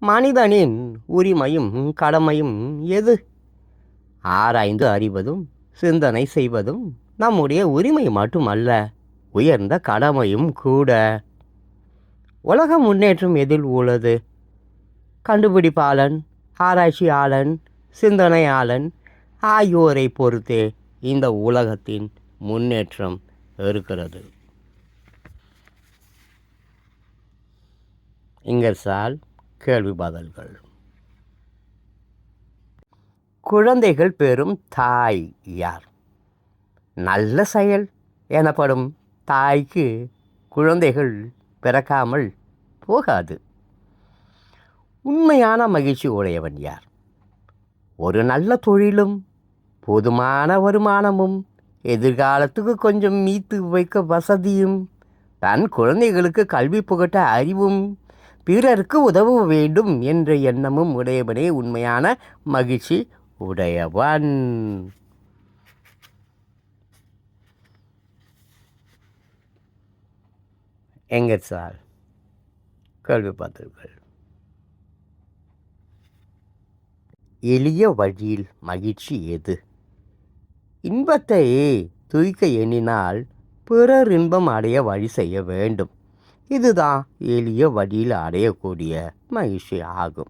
மனிதனின் உரிமையும் கடமையும் எது? ஆராய்ந்து அறிவதும் சிந்தனை செய்வதும் நம்முடைய உரிமை மட்டுமல்ல உயர்ந்த கடமையும் கூட. உலக முன்னேற்றம் எதில் உள்ளது? கண்டுபிடிப்பாளன் ஆராய்ச்சியாளன் சிந்தனையாளன் ஆகியோரை பொறுத்தே இந்த உலகத்தின் முன்னேற்றம் இருக்கிறது. இங்கர்சால் கேள்வி பதில்கள். குழந்தைகள் பெறும் தாய் யார்? நல்ல செயல் எனப்படும் தாய்க்கு குழந்தைகள் பிறக்காமல் போகாது. உண்மையான மகிழ்ச்சி உடையவன் யார்? ஒரு நல்ல தொழிலும் போதுமான வருமானமும் எதிர்காலத்துக்கு கொஞ்சம் மீத்து வைக்க வசதியும் தன் குழந்தைகளுக்கு கல்வி புகட்ட அறிவும் பிறருக்கு உதவ வேண்டும் என்ற எண்ணமும் உடையவனே உண்மையான மகிழ்ச்சி உடையவன். எங்க சார் கேள்வி பார்த்தீர்கள் எளிய வழியில் மகிழ்ச்சி எது? இன்பத்தை தூய்க்க எண்ணினால் பிறர் இன்பம் அடைய வழி செய்ய வேண்டும். இதுதான் எளிய வழியில் அடையக்கூடிய மகிழ்ச்சி ஆகும்.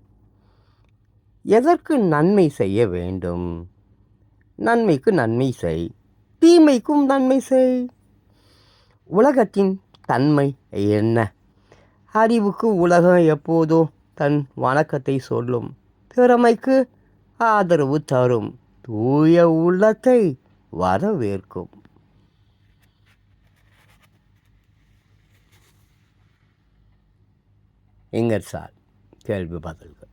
எதற்கு நன்மை செய்ய வேண்டும்? நன்மைக்கு நன்மை செய். தீமைக்கும் நன்மை செய். உலகத்தின் தன்மை என்ன? அறிவுக்கு உலகம் எப்போதோ தன் வணக்கத்தை சொல்லும். திறமைக்கு ஆதரவு தரும். தூய உள்ளத்தை வரவேற்கும். எங்கர் சார் கேள்வி பதில்கள்